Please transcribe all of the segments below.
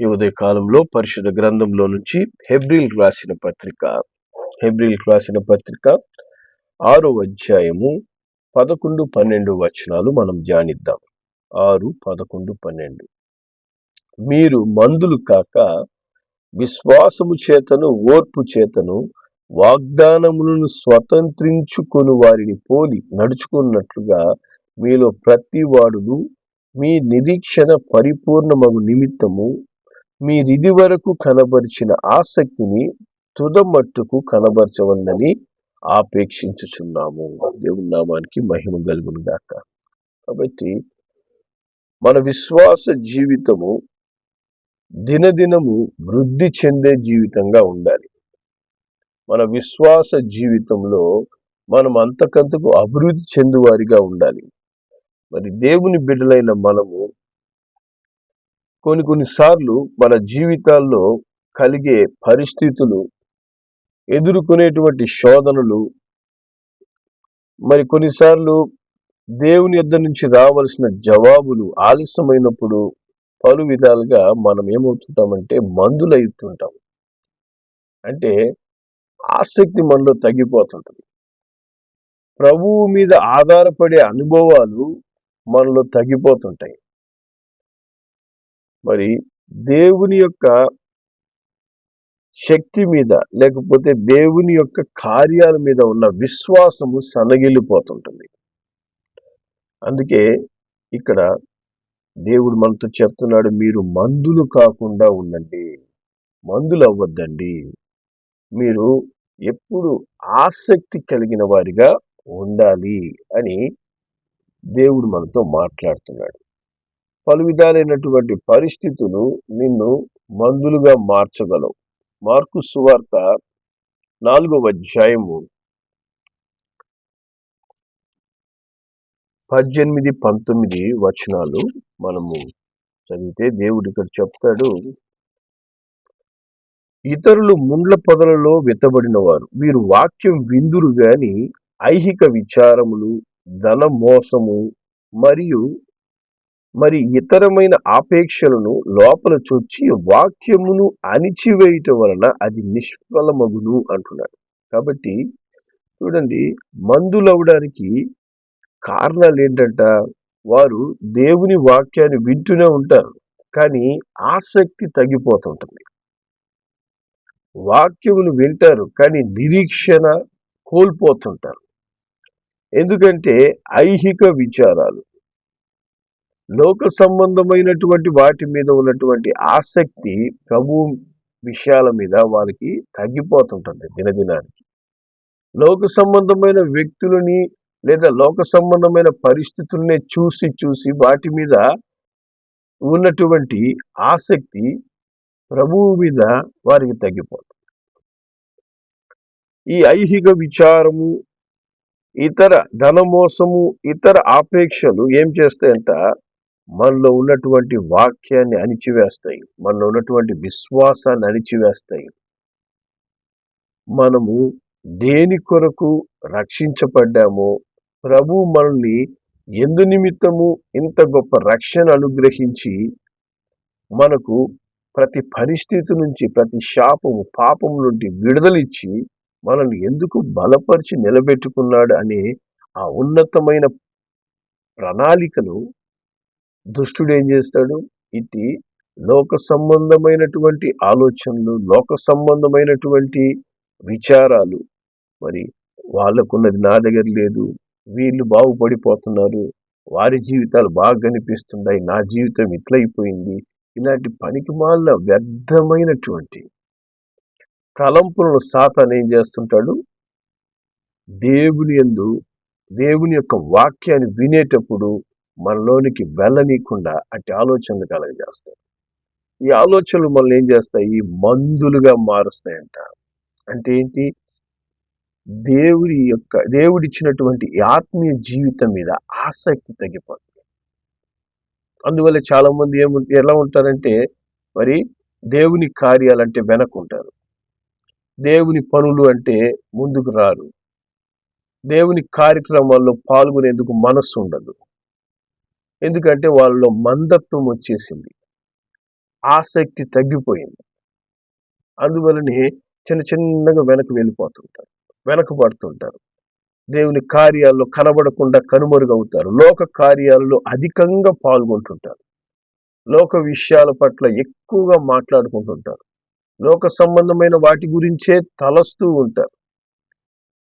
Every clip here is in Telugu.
ఈ ఉదయ కాలంలో పరిశుద్ధ గ్రంథంలో నుంచి హెబ్రిల్ రాసిన పత్రిక హెబ్రిల్ రాసిన పత్రిక ఆరో అధ్యాయము పదకొండు పన్నెండు వచనాలు మనం ధ్యానిద్దాం. ఆరు పదకొండు పన్నెండు. మీరు మందులు కాక విశ్వాసము చేతను ఓర్పు చేతను వాగ్దానములను స్వతంత్రించుకొని వారిని పోలి నడుచుకున్నట్లుగా మీలో ప్రతి వాడును మీ నిరీక్షణ పరిపూర్ణమగు నిమిత్తము మీరిది వరకు కనబరిచిన ఆసక్తిని తుదమట్టుకు కనబరచవల్లని ఆపేక్షించుచున్నాము. దేవుని నామానికి మహిమ కలుగును గాక. కాబట్టి మన విశ్వాస జీవితము దినదినము వృద్ధి చెందే జీవితంగా ఉండాలి. మన విశ్వాస జీవితంలో మనం అంతకంతకు అభివృద్ధి చెందువారిగా ఉండాలి. మరి దేవుని బిడ్డలైన మనము కొన్ని కొన్నిసార్లు మన జీవితాల్లో కలిగే పరిస్థితులు ఎదుర్కొనేటువంటి శోధనలు మరి కొన్నిసార్లు దేవుని యొద్ద నుంచి రావలసిన జవాబులు ఆలస్యమైనప్పుడు పలు విధాలుగా మనం ఏమవుతుంటామంటే మందులు అంటే ఆసక్తి మనలో తగ్గిపోతుంటుంది. ప్రభువు మీద ఆధారపడే అనుభవాలు మనలో తగ్గిపోతుంటాయి. మరి దేవుని యొక్క శక్తి మీద లేకపోతే దేవుని యొక్క కార్యాల మీద ఉన్న విశ్వాసము సన్నగిల్లిపోతుంటుంది అందుకే ఇక్కడ దేవుడు మనతో చెప్తున్నాడు మీరు మందులు కాకుండా ఉండండి. మందులు అవ్వద్దండి. మీరు ఎప్పుడు ఆసక్తి కలిగిన వారిగా ఉండాలి అని దేవుడు మనతో మాట్లాడుతున్నాడు. పలు విధాలైనటువంటి పరిస్థితులు నిన్ను మందులుగా మార్చగలవు. మార్కు సువార్త నాలుగవ అధ్యాయము పద్దెనిమిది పంతొమ్మిది వచనాలు మనము చదివితే దేవుడు ఇక్కడ చెప్తాడు. ఇతరులు ముండ్ల పొదలలో వెతబడిన వారు వీరు వాక్యం విందురు గాని ఐహిక విచారములు ధన మోసము మరియు మరి ఇతరమైన ఆపేక్షలను లోపల చొచ్చి వాక్యమును అణిచివేయటం వలన అది నిష్ఫలమగును అంటున్నాడు. కాబట్టి చూడండి మందులవడానికి కారణాలు ఏంటంట వారు దేవుని వాక్యాన్ని వింటూనే ఉంటారు కానీ ఆసక్తి తగ్గిపోతుంటుంది. వాక్యములు వింటారు కానీ నిరీక్షణ కోల్పోతుంటారు. ఎందుకంటే ఐహిక విచారాలు లోక సంబంధమైనటువంటి వాటి మీద ఉన్నటువంటి ఆసక్తి ప్రభు విషయాల మీద వారికి తగ్గిపోతుంటుంది దినదినానికి. లోక సంబంధమైన వ్యక్తులని లేదా లోక సంబంధమైన పరిస్థితులనే చూసి చూసి వాటి మీద ఉన్నటువంటి ఆసక్తి ప్రభువు మీద వారికి తగ్గిపోతుంది. ఈ ఐహిక విచారము ఇతర ధనమోసము ఇతర ఆపేక్షలు ఏం చేస్తాయంట? మనలో ఉన్నటువంటి వాక్యాన్ని అణిచివేస్తాయి. మనలో ఉన్నటువంటి విశ్వాసాన్ని అణిచివేస్తాయి. మనము దేని కొరకు రక్షించబడ్డామో ప్రభు మనల్ని ఎందు నిమిత్తము ఇంత గొప్ప రక్షణ అనుగ్రహించి మనకు ప్రతి పరిస్థితి నుంచి ప్రతి శాపము పాపం నుండి విడుదలిచ్చి మనల్ని ఎందుకు బలపరిచి నిలబెట్టుకున్నాడు అనే ఆ ఉన్నతమైన ప్రణాళికను దుష్టుడు ఏం చేస్తాడు? ఇటు లోక సంబంధమైనటువంటి ఆలోచనలు లోక సంబంధమైనటువంటి విచారాలు. మరి వాళ్ళకున్నది నా దగ్గర లేదు వీళ్ళు బాగుపడిపోతున్నారు వారి జీవితాలు బాగా కనిపిస్తున్నాయి నా జీవితం ఇట్లయిపోయింది. ఇలాంటి పనికిమాల వ్యర్థమైనటువంటి తలంపులను సాతాన్ ఏం చేస్తుంటాడు? దేవుని ఎందు దేవుని యొక్క వాక్యాన్ని వినేటప్పుడు మనలోనికి వెళ్ళనీయకుండా అట్టి ఆలోచనలు కలగజేస్తాయి. ఈ ఆలోచనలు మనల్ని ఏం చేస్తాయి? మందులుగా మారుస్తాయంట. అంటే ఏంటి? దేవుడి యొక్క దేవుడిచ్చినటువంటి ఆత్మీయ జీవితం మీద ఆసక్తి తగ్గిపోతుంది. అందువల్ల చాలామంది ఏము ఎలా ఉంటారంటే మరి దేవుని కార్యాలంటే వెనకుంటారు. దేవుని పనులు అంటే ముందుకు రారు. దేవుని కార్యక్రమాల్లో పాల్గొనేందుకు మనస్సు ఉండదు. ఎందుకంటే వాళ్ళలో మందత్వం వచ్చేసింది. ఆసక్తి తగ్గిపోయింది. అందువలనే చిన్న చిన్నగా వెనక్కి వెళ్ళిపోతుంటారు వెనక పడుతుంటారు. దేవుని కార్యాల్లో కనబడకుండా కనుమరుగవుతారు. లోక కార్యాలలో అధికంగా పాల్గొంటుంటారు. లోక విషయాల పట్ల ఎక్కువగా మాట్లాడుకుంటుంటారు. లోక సంబంధమైన వాటి గురించే తలస్తూ ఉంటారు.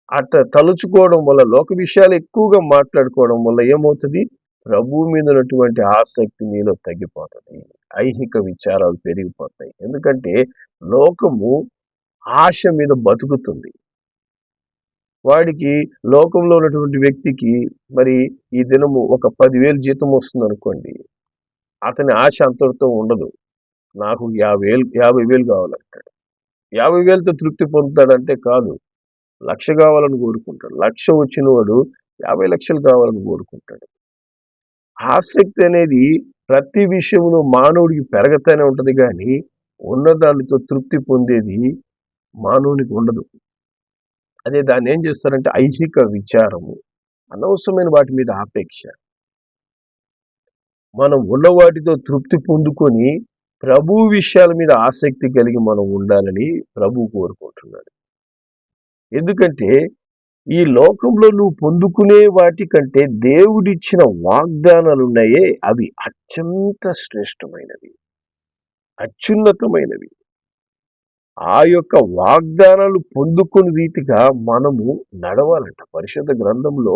అట్లా తలుచుకోవడం వల్ల లోక విషయాలు ఎక్కువగా మాట్లాడుకోవడం వల్ల ఏమవుతుంది? ప్రభు మీద ఉన్నటువంటి ఆసక్తి నీలో తగ్గిపోతుంది. ఐహిక విచారాలు పెరిగిపోతాయి. ఎందుకంటే లోకము ఆశ మీద బతుకుతుంది. వాడికి లోకంలో ఉన్నటువంటి వ్యక్తికి మరి ఈ దినము ఒక పదివేలు జీతం వస్తుంది అనుకోండి అతని ఆశ అంతటితో ఉండదు. నాకు యాభై వేలు యాభై వేలు కావాలంటాడు. యాభై వేలతో తృప్తి పొందుతాడంటే కాదు. లక్ష కావాలని కోరుకుంటాడు. లక్ష వచ్చిన వాడు యాభై లక్షలు కావాలని కోరుకుంటాడు. ఆసక్తి అనేది ప్రతి విషయంలో మానవుడికి పెరగతానే ఉంటుంది కానీ ఉన్నదానితో తృప్తి పొందేది మానవునికి ఉండదు. అదే దాన్ని ఏం చేస్తారంటే ఐహిక విచారము అనవసరమైన వాటి మీద ఆపేక్ష. మనం ఉన్న వాటితో తృప్తి పొందుకొని ప్రభు విషయాల మీద ఆసక్తి కలిగి మనం ఉండాలని ప్రభు కోరుకుంటున్నాడు. ఎందుకంటే ఈ లోకంలో నువ్వు పొందుకునే వాటికంటే దేవుడిచ్చిన వాగ్దానాలు ఉన్నాయే అవి అత్యంత శ్రేష్టమైనవి. అత్యున్నతమైనవి. ఆ యొక్క వాగ్దానాలు పొందుకుని రీతిగా మనము నడవాలంట. పరిశుద్ధ గ్రంథంలో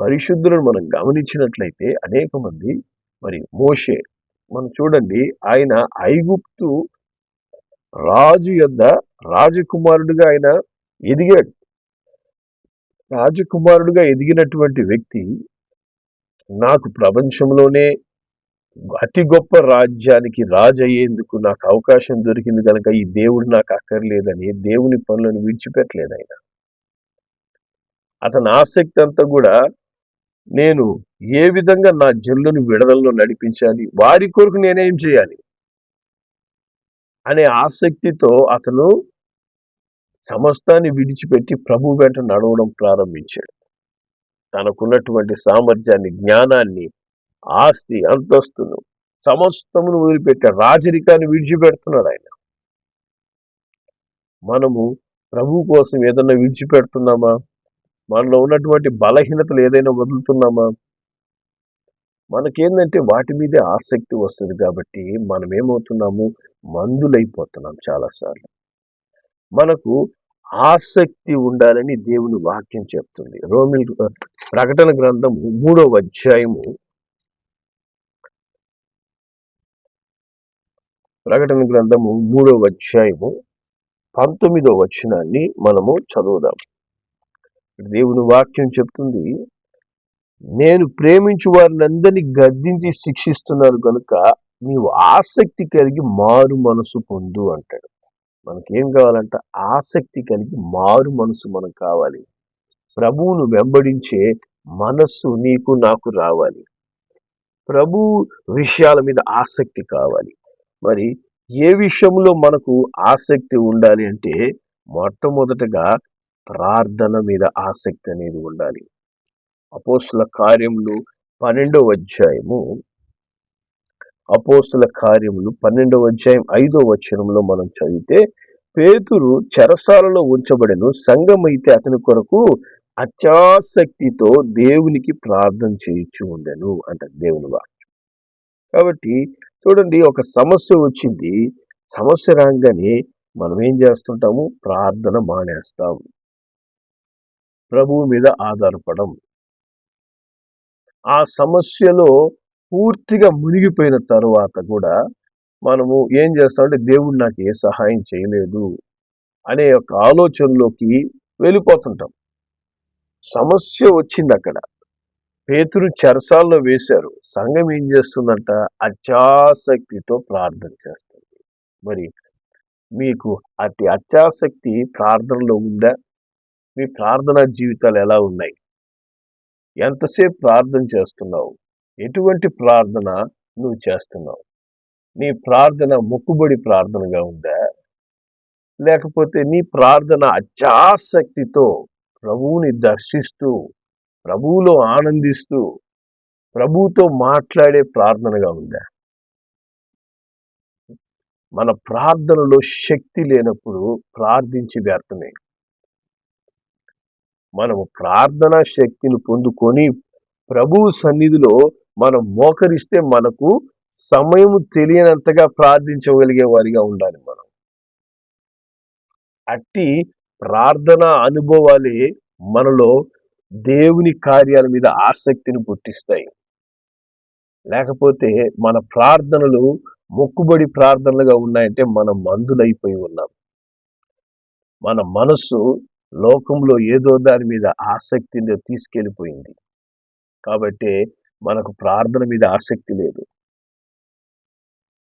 పరిశుద్ధులను మనం గమనించినట్లయితే అనేక మంది మరి మోషే మనం చూడండి ఆయన ఐగుప్తు రాజు యొద్ద రాజకుమారుడిగా ఆయన ఎదిగాడు. రాజకుమారుడుగా ఎదిగినటువంటి వ్యక్తి నాకు ప్రపంచంలోనే అతి గొప్ప రాజ్యానికి రాజు అయ్యేందుకు నాకు అవకాశం దొరికింది కనుక ఈ దేవుడు నాకు అక్కర్లేదని దేవుని పనులను విడిచిపెట్టలేదు ఆయన. అతని ఆసక్తి అంతా కూడా నేను ఏ విధంగా నా జల్లును విడదల్లో నడిపించాలి వారి కొరకు నేనేం చేయాలి అనే ఆసక్తితో అతను సమస్తాన్ని విడిచిపెట్టి ప్రభు వెంట నడవడం ప్రారంభించాడు. తనకున్నటువంటి సామర్థ్యాన్ని జ్ఞానాన్ని ఆస్తి అంతస్తును సమస్తమును వదిలిపెట్టే రాజరికాన్ని విడిచిపెడుతున్నాడు ఆయన. మనము ప్రభు కోసం ఏదన్నా విడిచిపెడుతున్నామా? మనలో ఉన్నటువంటి బలహీనతలు ఏదైనా వదులుతున్నామా? మనకేందంటే వాటి మీదే ఆసక్తి వస్తుంది కాబట్టి మనం ఏమవుతున్నాము మందులైపోతున్నాం చాలాసార్లు. మనకు ఆసక్తి ఉండాలని దేవుని వాక్యం చెప్తుంది. రోమిల్ ప్రకటన గ్రంథం మూడవ అధ్యాయము. ప్రకటన గ్రంథము మూడవ అధ్యాయము పంతొమ్మిదవ వచనాన్ని మనము చదువుదాం. దేవుని వాక్యం చెప్తుంది నేను ప్రేమించు వారిని గద్దించి శిక్షిస్తున్నాను కనుక నీవు ఆసక్తి కలిగి మారు మనసు పొందు అంటాడు. మనకేం కావాలంటే? ఆసక్తి కలిగి మారు మనసు మనకు కావాలి. ప్రభువును వెంబడించే మనస్సు నీకు నాకు రావాలి. ప్రభు విషయాల మీద ఆసక్తి కావాలి. మరి ఏ విషయంలో మనకు ఆసక్తి ఉండాలి అంటే మొట్టమొదటగా ప్రార్థన మీద ఆసక్తి అనేది ఉండాలి. అపోస్తుల కార్యములు పన్నెండవ అధ్యాయము. అపోస్తుల కార్యములు పన్నెండవ అధ్యాయం ఐదో వచనంలో మనం చదివితే పేతురు చెరసాలలో ఉంచబడిను. సంఘమైతే అతని కొరకు అత్యాసక్తితో దేవునికి ప్రార్థన చేయించు ఉండెను అంట దేవుని వాక్యం. కాబట్టి చూడండి ఒక సమస్య వచ్చింది. సమస్య రాగానే మనం ఏం చేస్తుంటాము? ప్రార్థన మానేస్తాం ప్రభువు మీద ఆధారపడం. ఆ సమస్యలో పూర్తిగా మునిగిపోయిన తరువాత కూడా మనము ఏం చేస్తామంటే దేవుడు నాకు ఏ సహాయం చేయలేదు అనే ఒక ఆలోచనలోకి వెళ్ళిపోతుంటాం. సమస్య వచ్చింది అక్కడ. పేతురు చెరసాల్లో వేశారు. సంఘం ఏం చేస్తుందంట? అత్యాసక్తితో ప్రార్థన చేస్తుంది. మరి మీకు అతి అత్యాసక్తి ప్రార్థనలో ఉందా? మీ ప్రార్థనా జీవితాలు ఎలా ఉన్నాయి? ఎంతసేపు ప్రార్థన చేస్తున్నావు? ఎటువంటి ప్రార్థన నువ్వు చేస్తున్నావు? నీ ప్రార్థన మొక్కుబడి ప్రార్థనగా ఉందా? లేకపోతే నీ ప్రార్థన అత్యాసక్తితో ప్రభువుని దర్శిస్తూ ప్రభువులో ఆనందిస్తూ ప్రభువుతో మాట్లాడే ప్రార్థనగా ఉందా? మన ప్రార్థనలో శక్తి లేనప్పుడు ప్రార్థించి వ్యర్థమే. మనము ప్రార్థన శక్తిని పొందుకొని ప్రభువు సన్నిధిలో మనం మోకరిస్తే మనకు సమయం తెలియనంతగా ప్రార్థించగలిగే వారిగా ఉండాలి మనం. అట్టి ప్రార్థన అనుభవాలే మనలో దేవుని కార్యాల మీద ఆసక్తిని పుట్టిస్తాయి. లేకపోతే మన ప్రార్థనలు మొక్కుబడి ప్రార్థనలుగా ఉన్నాయంటే మనం మందులైపోయి ఉన్నాం. మన మనస్సు లోకంలో ఏదో దాని మీద ఆసక్తిని తీసుకెళ్ళిపోయింది. కాబట్టి మనకు ప్రార్థన మీద ఆసక్తి లేదు.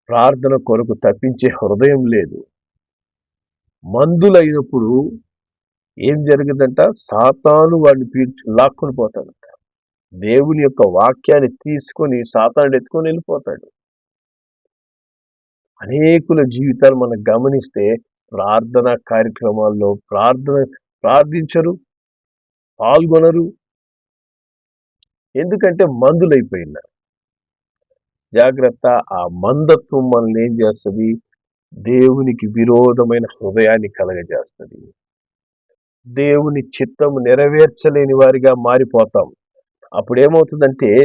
ప్రార్థన కొరకు తప్పించే హృదయం లేదు. మందులైనప్పుడు ఏం జరిగిందంట? సాతాను వాడిని పీడ్చి లాక్కొని పోతాడంట. దేవుని యొక్క వాక్యాన్ని తీసుకొని సాతానుడు ఎత్తుకొని వెళ్ళిపోతాడు. అనేకుల జీవితాలు మనం గమనిస్తే ప్రార్థన కార్యక్రమాల్లో ప్రార్థన ప్రార్థించరు పాల్గొనరు. ఎందుకంటే మందులైపోయినారు జాగ్రత్త. ఆ మందత్వం మనల్ని ఏం చేస్తుంది? దేవునికి విరోధమైన హృదయాన్ని కలగజేస్తుంది. దేవుని చిత్తం నెరవేర్చలేని వారిగా మారిపోతాం. అప్పుడు ఏమవుతుందంటే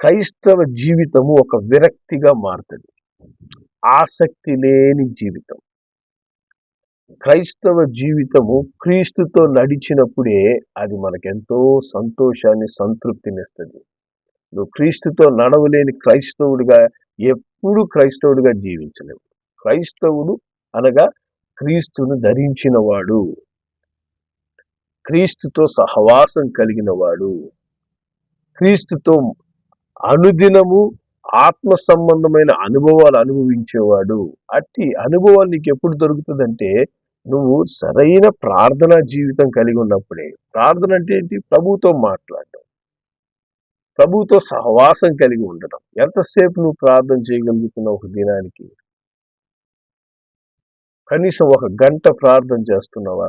క్రైస్తవ జీవితము ఒక విరక్తిగా మారుతుంది. ఆసక్తి లేని జీవితం. క్రైస్తవ జీవితము క్రీస్తుతో నడిచినప్పుడే అది మనకెంతో సంతోషాన్ని సంతృప్తినిస్తుంది. నువ్వు క్రీస్తుతో నడవలేని క్రైస్తవుడిగా ఎప్పుడు క్రైస్తవుడిగా జీవించలేవు. క్రైస్తవుడు అనగా క్రీస్తును ధరించినవాడు. క్రీస్తుతో సహవాసం కలిగిన వాడు క్రీస్తుతో అనుదినము ఆత్మ సంబంధమైన అనుభవాలు అనుభవించేవాడు. అట్టి అనుభవాలు నీకు ఎప్పుడు దొరుకుతుందంటే నువ్వు సరైన ప్రార్థనా జీవితం కలిగి ఉన్నప్పుడే. ప్రార్థన అంటే ఏంటి? ప్రభుతో మాట్లాడటం ప్రభుతో సహవాసం కలిగి ఉండటం. ఎంతసేపు నువ్వు ప్రార్థన చేయగలుగుతున్నావు ఒక దినానికి? కనీసం ఒక గంట ప్రార్థన చేస్తున్నావా?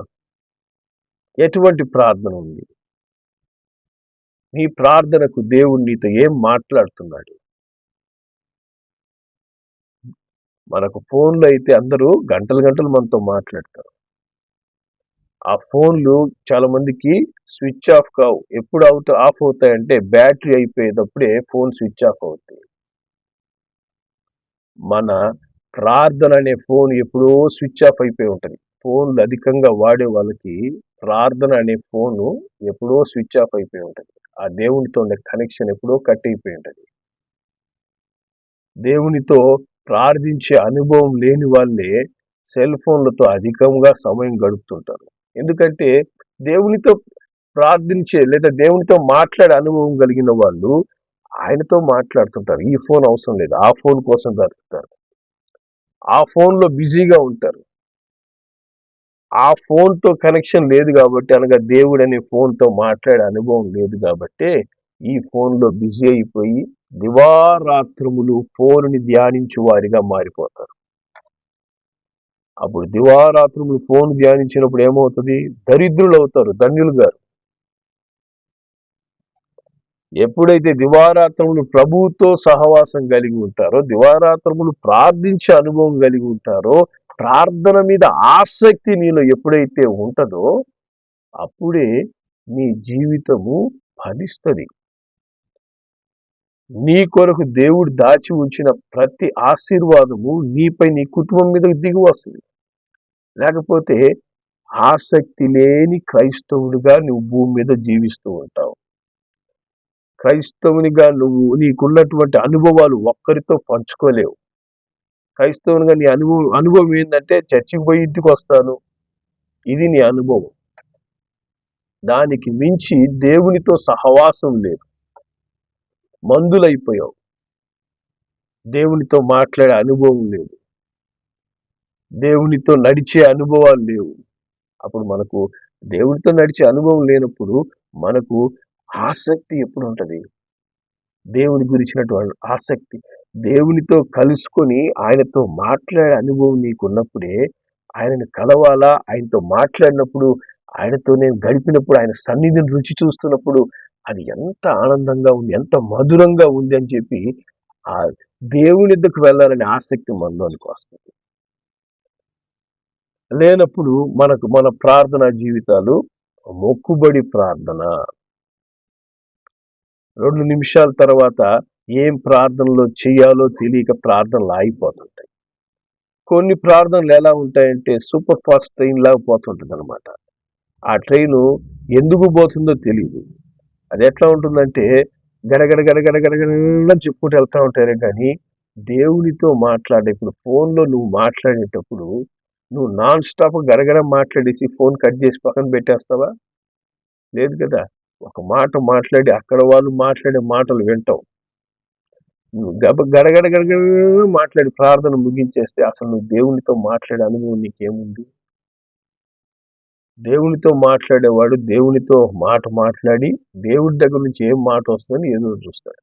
ఎటువంటి ప్రార్థన ఉంది? నీ ప్రార్థనకు దేవుడు నీతో ఏం మాట్లాడుతున్నాడు? మనకు ఫోన్లు అయితే అందరూ గంటలు గంటలు మనతో మాట్లాడతారు. ఆ ఫోన్లు చాలా మందికి స్విచ్ ఆఫ్ కావు. ఎప్పుడు అవుతా ఆఫ్ అవుతాయంటే బ్యాటరీ అయిపోయేటప్పుడే ఫోన్ స్విచ్ ఆఫ్ అవుతాయి మన ప్రార్థన అనే ఫోన్ ఎప్పుడో స్విచ్ ఆఫ్ అయిపోయి ఉంటుంది. ఫోన్లు అధికంగా వాడే వాళ్ళకి ప్రార్థన అనే ఫోను ఎప్పుడో స్విచ్ ఆఫ్ అయిపోయి ఉంటుంది. ఆ దేవునితో ఉండే కనెక్షన్ ఎప్పుడో కట్ అయిపోయి ఉంటుంది. దేవునితో ప్రార్థించే అనుభవం లేని వాళ్ళే సెల్ ఫోన్లతో అధికంగా సమయం గడుపుతుంటారు. ఎందుకంటే దేవునితో ప్రార్థించే లేదా దేవునితో మాట్లాడే అనుభవం కలిగిన వాళ్ళు ఆయనతో మాట్లాడుతుంటారు. ఈ ఫోన్ అవసరం లేదు. ఆ ఫోన్ కోసం బ్రతుకుతారు. ఆ ఫోన్లో బిజీగా ఉంటారు. ఆ ఫోన్తో కనెక్షన్ లేదు కాబట్టి అనగా దేవుడు అనే ఫోన్తో మాట్లాడే అనుభవం లేదు కాబట్టి ఈ ఫోన్లో బిజీ అయిపోయి దివారాత్రములు ఫోన్ని ధ్యానించు వారిగా మారిపోతారు. అప్పుడు దివారాత్రములు ఫోన్ ధ్యానించినప్పుడు ఏమవుతుంది? దరిద్రులు అవుతారు ధన్యులు గారు. ఎప్పుడైతే దివారాత్రములు ప్రభువుతో సహవాసం కలిగి ఉంటారో దివారాత్రములు ప్రార్థించే అనుభవం కలిగి ఉంటారో ప్రార్థన మీద ఆసక్తి నీలో ఎప్పుడైతే ఉంటుందో అప్పుడే నీ జీవితము ఫలిస్తుంది. నీ కొరకు దేవుడు దాచి ఉంచిన ప్రతి ఆశీర్వాదము నీపై నీ కుటుంబం మీద దిగి వస్తుంది. లేకపోతే ఆసక్తి లేని క్రైస్తవుడిగా నువ్వు భూమి మీద జీవిస్తూ ఉంటావు. క్రైస్తవునిగా నువ్వు నీకున్నటువంటి అనుభవాలు ఒక్కరితో పంచుకోలేవు. క్రైస్తవునిగా నీ అనుభవం అనుభవం ఏంటంటే చర్చికి పోయి ఇంటికి వస్తాను. ఇది నీ అనుభవం. దానికి మించి దేవునితో సహవాసం లేదు. మందులైపోయావు. దేవునితో మాట్లాడే అనుభవం లేదు. దేవునితో నడిచే అనుభవాలు లేవు. అప్పుడు మనకు దేవునితో నడిచే అనుభవం లేనప్పుడు మనకు ఆసక్తి ఎప్పుడు ఉంటుంది? దేవుని గురించినటువంటి ఆసక్తి. దేవునితో కలుసుకొని ఆయనతో మాట్లాడే అనుభవం నీకు ఉన్నప్పుడే ఆయనను కలవాలా? ఆయనతో మాట్లాడినప్పుడు ఆయనతో నేను గడిపినప్పుడు ఆయన సన్నిధిని రుచి చూస్తున్నప్పుడు అది ఎంత ఆనందంగా ఉంది ఎంత మధురంగా ఉంది అని చెప్పి ఆ దేవుని దగ్గరకు వెళ్ళాలనే ఆసక్తి మనలోనికి వస్తుంది. లేనప్పుడు మనకు మన ప్రార్థన జీవితాలు మొక్కుబడి ప్రార్థన. రెండు నిమిషాల తర్వాత ఏం ప్రార్థనలో చేయాలో తెలియక ప్రార్థనలు ఆగిపోతుంటాయి. కొన్ని ప్రార్థనలు ఎలా ఉంటాయంటే సూపర్ ఫాస్ట్ ట్రైన్ లాగా పోతుంటుంది అనమాట ఆ ట్రైన్ ఎందుకు పోతుందో తెలియదు అది ఎట్లా ఉంటుందంటే గడగడ గడగడ గడగడ చెప్పుకుంటూ వెళ్తూ ఉంటారే కానీ దేవునితో మాట్లాడే ఇప్పుడు ఫోన్లో నువ్వు మాట్లాడేటప్పుడు నువ్వు నాన్ స్టాప్ గరగర మాట్లాడేసి ఫోన్ కట్ చేసి పక్కన పెట్టేస్తావా? లేదు కదా. ఒక మాట మాట్లాడి అక్కడ వాళ్ళు మాట్లాడే మాటలు వింటావు నువ్వు గబ గడగడ గడగడ మాట్లాడి ప్రార్థన ముగించేస్తే అసలు నువ్వు దేవునితో మాట్లాడే అనుభవం నీకేముంది? దేవునితో మాట్లాడేవాడు దేవునితో మాట మాట్లాడి దేవుడి దగ్గర నుంచి ఏం మాట వస్తుందని ఏదో చూస్తాడు.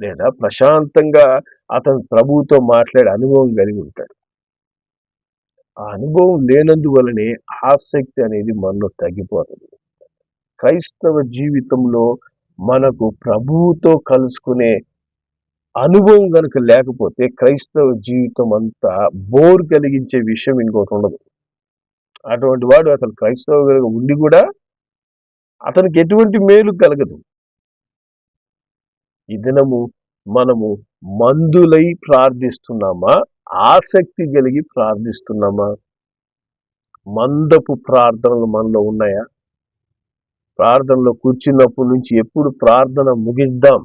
లేదా ప్రశాంతంగా అతను ప్రభువుతో మాట్లాడే అనుభవం కలిగి ఉంటాడు. ఆ అనుభవం లేనందువలనే ఆసక్తి అనేది మనలో తగ్గిపోతుంది. క్రైస్తవ జీవితంలో మనకు ప్రభువుతో కలుసుకునే అనుభవం కనుక లేకపోతే క్రైస్తవ జీవితం అంతా బోర్ కలిగించే విషయం ఇంకోటి ఉండదు. అటువంటి వాడు అసలు క్రైస్తవ ఉండి కూడా అతనికి ఎటువంటి మేలు కలగదు. ఈ దినము మనము మందులై ప్రార్థిస్తున్నామా? ఆసక్తి కలిగి ప్రార్థిస్తున్నామా? మందపు ప్రార్థనలు మనలో ఉన్నాయా? ప్రార్థనలో కూర్చున్నప్పటి నుంచి ఎప్పుడు ప్రార్థన ముగిద్దాం?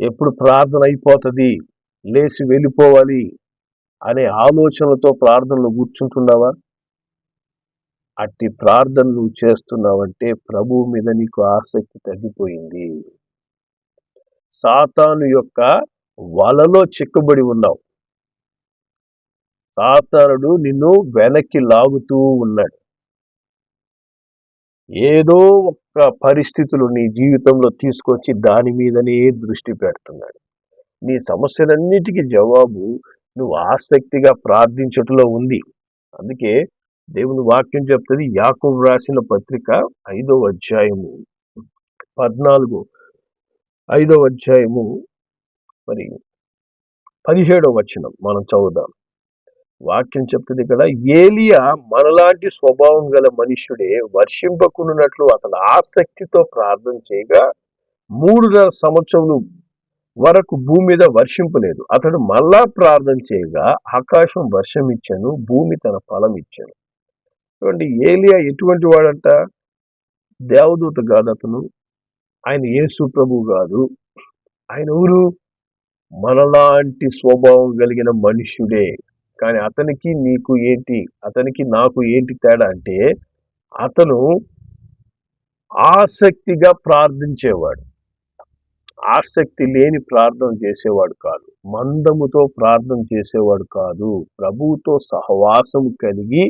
ఎప్పుడు ప్రార్థన అయిపోతుంది? లేచి వెళ్ళిపోవాలి అనే ఆలోచనలతో ప్రార్థనలు కూర్చుంటున్నావా? అట్టి ప్రార్థనలు చేస్తున్నావంటే ప్రభువు మీద నీకు ఆసక్తి తగ్గిపోయింది. సాతాను యొక్క వలలో చిక్కబడి ఉన్నావు. సాతానుడు నిన్ను వెనక్కి లాగుతూ ఉన్నాడు. ఏదో ఒక్క పరిస్థితులు నీ జీవితంలో తీసుకొచ్చి దాని మీదనే దృష్టి పెడుతున్నాడు. నీ సమస్యలన్నిటికీ జవాబు నువ్వు ఆసక్తిగా ప్రార్థించటంలో ఉంది. అందుకే దేవుని వాక్యం చెప్తుంది యాకూబ్ రాసిన పత్రిక ఐదవ అధ్యాయము పద్నాలుగు ఐదవ అధ్యాయము మరి పదిహేడవ వచనం మనం చదువుదాం. వాక్యం చెప్తుంది కదా ఏలియా మనలాంటి స్వభావం గల మనుష్యుడే వర్షింపకున్నట్లు అతను ఆసక్తితో ప్రార్థన చేయగా మూడున్నర సంవత్సరములు వరకు భూమి మీద వర్షింపలేదు అతడు మళ్ళా ప్రార్థన చేయగా ఆకాశం వర్షం ఇచ్చాను భూమి తన ఫలం ఇచ్చాను చూడండి ఏలియా ఎటువంటి వాడంట? దేవదూత కాదు అతను ఆయన యేసు ప్రభు కాదు. ఆయన ఊరు మనలాంటి స్వభావం కలిగిన మనుష్యుడే. కానీ అతనికి నీకు ఏంటి అతనికి నాకు ఏంటి తేడా అంటే అతను ఆసక్తిగా ప్రార్థించేవాడు. ఆసక్తి లేని ప్రార్థన చేసేవాడు కాదు. మందముతో ప్రార్థన చేసేవాడు కాదు. ప్రభువుతో సహవాసం కలిగి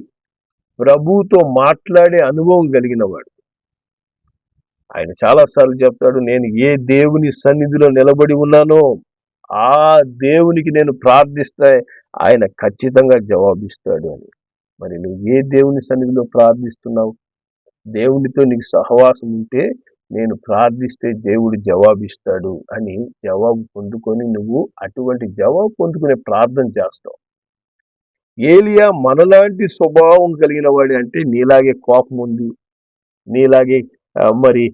ప్రభువుతో మాట్లాడే అనుభవం కలిగినవాడు. ఆయన చాలాసార్లు చెప్తాడు నేను ఏ దేవుని సన్నిధిలో నిలబడి ఉన్నానో ఆ దేవునికి నేను ప్రార్థిస్తే ఆయన ఖచ్చితంగా జవాబిస్తాడు అని. మరి నువ్వు ఏ దేవుని సన్నిధిలో ప్రార్థిస్తున్నావు? దేవునితో నీకు సహవాసం ఉంటే నేను ప్రార్థిస్తే దేవుడు జవాబిస్తాడు అని జవాబు పొందుకొని నువ్వు అటువంటి జవాబు పొందుకునే ప్రార్థన చేస్తావు. ఏలియా మనలాంటి స్వభావం కలిగిన వాడి అంటే నీలాగే కోపం ఉంది నీలాగే మరి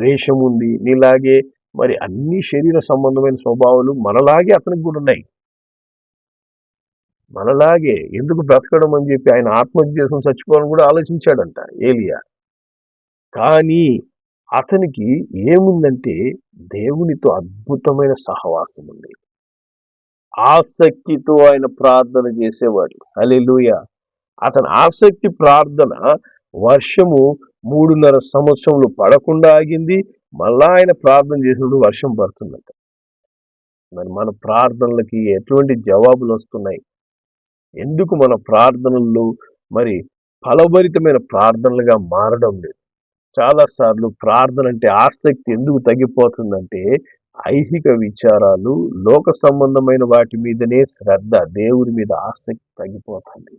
ద్వేషం ఉంది నీలాగే మరి అన్ని శరీర సంబంధమైన స్వభావాలు మనలాగే అతనికి కూడా ఉన్నాయి. మనలాగే ఎందుకు బ్రతకడం అని చెప్పి ఆయన ఆత్మహత్య చేసుకుని చచ్చిపోవాలని కూడా ఆలోచించాడంట ఏలియా. కానీ అతనికి ఏముందంటే దేవునితో అద్భుతమైన సహవాసం ఉంది. ఆసక్తితో ఆయన ప్రార్థన చేసేవాడు. అలెలుయ అతని ఆసక్తి ప్రార్థన వర్షము మూడున్నర సంవత్సరంలో పడకుండా ఆగింది. మళ్ళా ఆయన ప్రార్థన చేసినప్పుడు వర్షం పడుతుందంట. మరి మన ప్రార్థనలకి ఎటువంటి జవాబులు వస్తున్నాయి? ఎందుకు మన ప్రార్థనలు మరి ఫలభరితమైన ప్రార్థనలుగా మారడం లేదు? చాలాసార్లు ప్రార్థన అంటే ఆసక్తి ఎందుకు తగ్గిపోతుందంటే ఐహిక విచారాలు లోక సంబంధమైన వాటి మీదనే శ్రద్ధ దేవుడి మీద ఆసక్తి తగ్గిపోతుంది.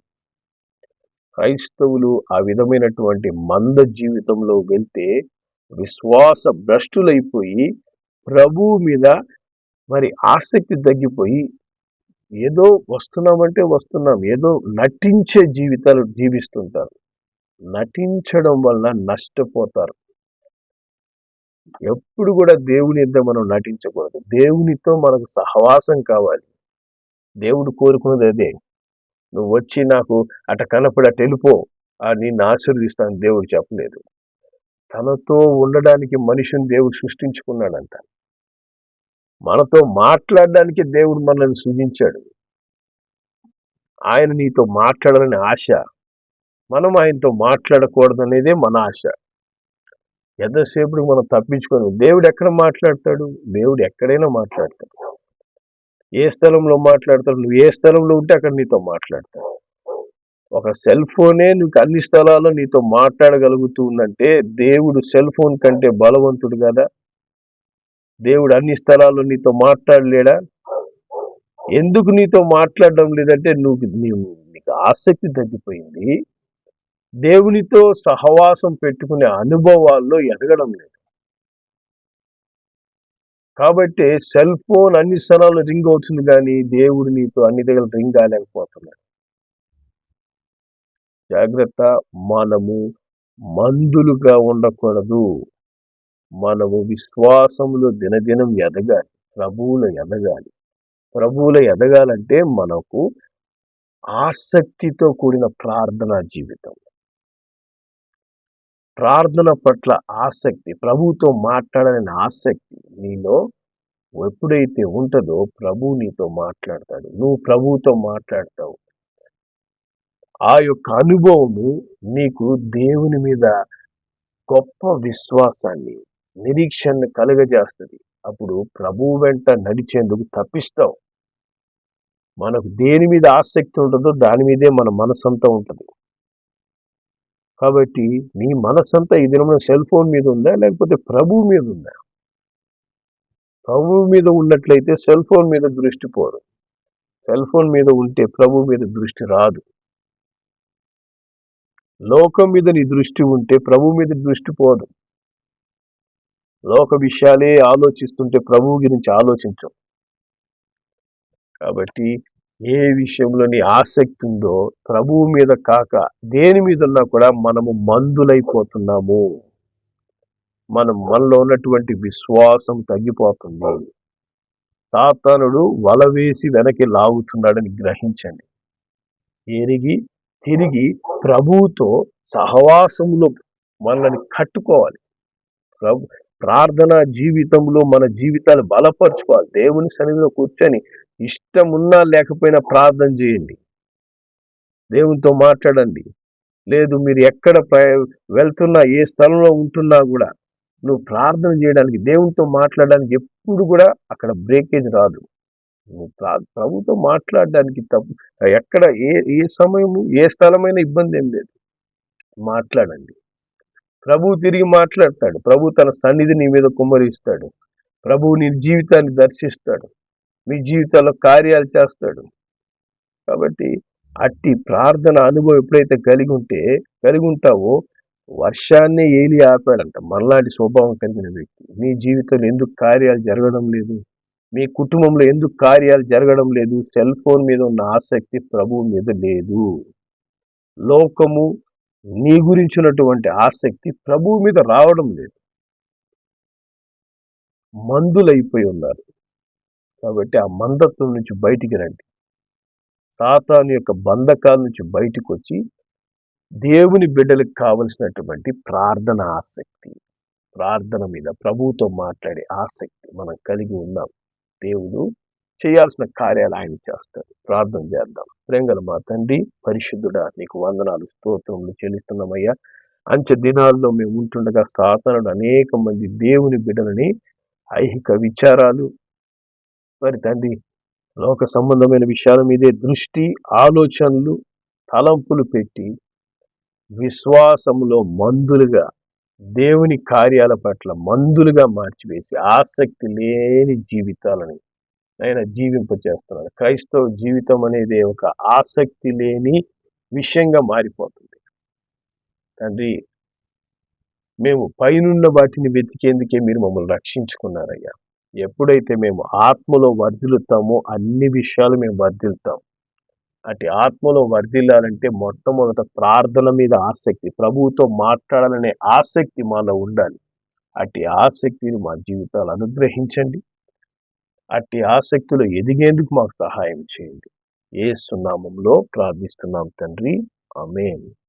క్రైస్తవులు ఆ విధమైనటువంటి మంద జీవితంలో వెళ్తే విశ్వాస భ్రష్టులైపోయి ప్రభువు మీద మరి ఆసక్తి తగ్గిపోయి ఏదో వస్తున్నామంటే వస్తున్నాం. ఏదో నటించే జీవితాలు జీవిస్తుంటారు. నటించడం వల్ల నష్టపోతారు. ఎప్పుడు కూడా దేవుని ఇద్ద మనం నటించకూడదు. దేవునితో మనకు సహవాసం కావాలి. దేవుడు కోరుకున్నది అదే. నువ్వు వచ్చి నాకు అట కనపడ అటు అని నిన్ను ఆశీర్దిస్తాను దేవుడు చెప్పలేదు. తనతో ఉండడానికి మనిషిని దేవుడు సృష్టించుకున్నాడంట. మనతో మాట్లాడడానికి దేవుడు మనల్ని సృజించాడు. ఆయన నీతో మాట్లాడాలని ఆశ. మనం ఆయనతో మాట్లాడకూడదనేదే మన ఆశ. ఎంతసేపు మనం తప్పించుకొని దేవుడు ఎక్కడ మాట్లాడతాడు? దేవుడు ఎక్కడైనా మాట్లాడతాడు. ఏ స్థలంలో మాట్లాడతాడు? నువ్వు ఏ స్థలంలో ఉంటే అక్కడ నీతో మాట్లాడతాడు. ఒక సెల్ ఫోనే నీకు అన్ని స్థలాల్లో నీతో మాట్లాడగలుగుతూ ఉందంటే దేవుడు సెల్ ఫోన్ కంటే బలవంతుడు కదా. దేవుడు అన్ని స్థలాల్లో నీతో మాట్లాడలేడా? ఎందుకు నీతో మాట్లాడడం లేదంటే నువ్వు నీవు నీకు ఆసక్తి తగ్గిపోయింది. దేవునితో సహవాసం పెట్టుకునే అనుభవాల్లో ఎదగడం లేదు. కాబట్టి సెల్ ఫోన్ అన్ని స్థలాల్లో రింగ్ అవుతుంది కానీ దేవుడు నీతో అన్ని దగ్గర రింగ్ కాలేకపోతున్నాడు. జాగ్రత్త మనము మందులుగా ఉండకూడదు. మనము విశ్వాసములో దినదినం ఎదగాలి ప్రభువులు ఎదగాలి. ప్రభువులు ఎదగాలంటే మనకు ఆసక్తితో కూడిన ప్రార్థనా జీవితం. ప్రార్థన పట్ల ఆసక్తి ప్రభుతో మాట్లాడాలని ఆసక్తి నీలో ఎప్పుడైతే ఉంటుందో ప్రభు నీతో మాట్లాడతాడు. నువ్వు ప్రభువుతో మాట్లాడతావు. ఆ యొక్క అనుభవము నీకు దేవుని మీద గొప్ప విశ్వాసాన్ని నిరీక్షణను కలుగజేస్తుంది. అప్పుడు ప్రభు వెంట నడిచేందుకు తప్పిస్తావు మనకు దేని మీద ఆసక్తి ఉంటుందో దాని మీదే మన మనసంతా ఉంటుంది. కాబట్టి నీ మనసంతా ఈ దినమైన సెల్ ఫోన్ మీద ఉందా? లేకపోతే ప్రభు మీద ఉందా? ప్రభు మీద ఉన్నట్లయితే సెల్ ఫోన్ మీద దృష్టి పోరు సెల్ ఫోన్ మీద ఉంటే ప్రభు మీద దృష్టి రాదు. లోకం మీద నీ దృష్టి ఉంటే ప్రభు మీద దృష్టి పోదు. లోక విషయాలే ఆలోచిస్తుంటే ప్రభువు గురించి ఆలోచించం. కాబట్టి ఏ విషయంలో నీ ఆసక్తి ఉందో ప్రభువు మీద కాక దేని మీద ఉన్నా కూడా మనము మందులైపోతున్నాము. మనం మనలో ఉన్నటువంటి విశ్వాసం తగ్గిపోతుంది. సాతానుడు వల వేసి వెనక్కి లాగుతున్నాడని గ్రహించండి. ఎరిగి తిరిగి ప్రభువుతో సహవాసంలో మనల్ని కట్టుకోవాలి. ప్రభు ప్రార్థన జీవితంలో మన జీవితాలు బలపరుచుకోవాలి. దేవుని సన్నిధిలో కూర్చొని ఇష్టం ఉన్నా లేకపోయినా ప్రార్థన చేయండి. దేవునితో మాట్లాడండి. లేదు మీరు ఎక్కడ వెళ్తున్నా ఏ స్థలంలో ఉంటున్నా కూడా నువ్వు ప్రార్థన చేయడానికి దేవునితో మాట్లాడడానికి ఎప్పుడు కూడా అక్కడ బ్రేకేజ్ రాదు. నువ్వు ప్రభుతో మాట్లాడడానికి తప్పు ఎక్కడ ఏ ఏ సమయము ఏ స్థలమైన ఇబ్బంది ఏం లేదు. మాట్లాడండి. ప్రభువు తిరిగి మాట్లాడతాడు. ప్రభు తన సన్నిధి నీ మీద కుమ్మరిస్తాడు. ప్రభువు నీ జీవితాన్ని దర్శిస్తాడు. మీ జీవితంలో కార్యాలు చేస్తాడు. కాబట్టి అట్టి ప్రార్థన అనుభవం ఎప్పుడైతే కలిగి ఉంటే కలిగి ఉంటావో వర్షాన్ని ఏలి ఆపాడంట. మనలాంటి స్వభావం కలిగిన వ్యక్తి. మీ జీవితంలో ఎందుకు కార్యాలు జరగడం లేదు? మీ కుటుంబంలో ఎందుకు కార్యాలు జరగడం లేదు? సెల్ ఫోన్ మీద ఉన్న ఆసక్తి ప్రభువు మీద లేదు. లోకము నీ గురించినటువంటి ఆసక్తి ప్రభువు మీద రావడం లేదు. మందులైపోయి ఉన్నారు. కాబట్టి ఆ మందత్వం నుంచి బయటికి రండి. సాతాను యొక్క బంధకాల నుంచి బయటకు వచ్చి దేవుని బిడ్డలకు కావలసినటువంటి ప్రార్థన ఆసక్తి ప్రార్థన మీద ప్రభువుతో మాట్లాడే ఆసక్తి మనం కలిగి ఉన్నాం. దేవుడు చేయాల్సిన కార్యాలు ఆయన చేస్తారు. ప్రార్థన చేద్దాం. ప్రేంగల మా తండ్రి పరిశుద్ధుడా నీకు వందనాలు స్తోత్రములు చెల్లిస్తున్నామయ్యా. అంచె దినాల్లో మేము ఉంటుండగా సాతనుడు అనేక మంది దేవుని బిడ్డలని ఐహిక విచారాలు. మరి తండ్రి లోక సంబంధమైన విషయాల మీదే దృష్టి ఆలోచనలు తలంపులు పెట్టి విశ్వాసంలో మందులుగా దేవుని కార్యాల పట్ల మందులుగా మార్చివేసి ఆసక్తి లేని జీవితాలని ఆయన జీవింపచేస్తున్నాడు క్రైస్తవ జీవితం అనేది ఒక ఆసక్తి లేని విషయంగా మారిపోతుంది. తండ్రి మేము పైనున్న వాటిని వెతికేందుకే మీరు మమ్మల్ని రక్షించుకున్నారయ్యా. ఎప్పుడైతే మేము ఆత్మలో వర్ధిల్లుతామో అన్ని విషయాలు మేము వర్ధిల్తాం అటు ఆత్మలో వర్ధిల్లాలంటే మొట్టమొదట ప్రార్థన మీద ఆసక్తి ప్రభువుతో మాట్లాడాలనే ఆసక్తి మాలో ఉండాలి. అటు ఆసక్తిని మా జీవితాలు అనుగ్రహించండి. అట్టి ఆసక్తిలో ఎదిగేందుకు మాకు సహాయం చేయండి. ఏ సున్నామంలో ప్రార్థిస్తున్నాం తండ్రి. ఆమెన్.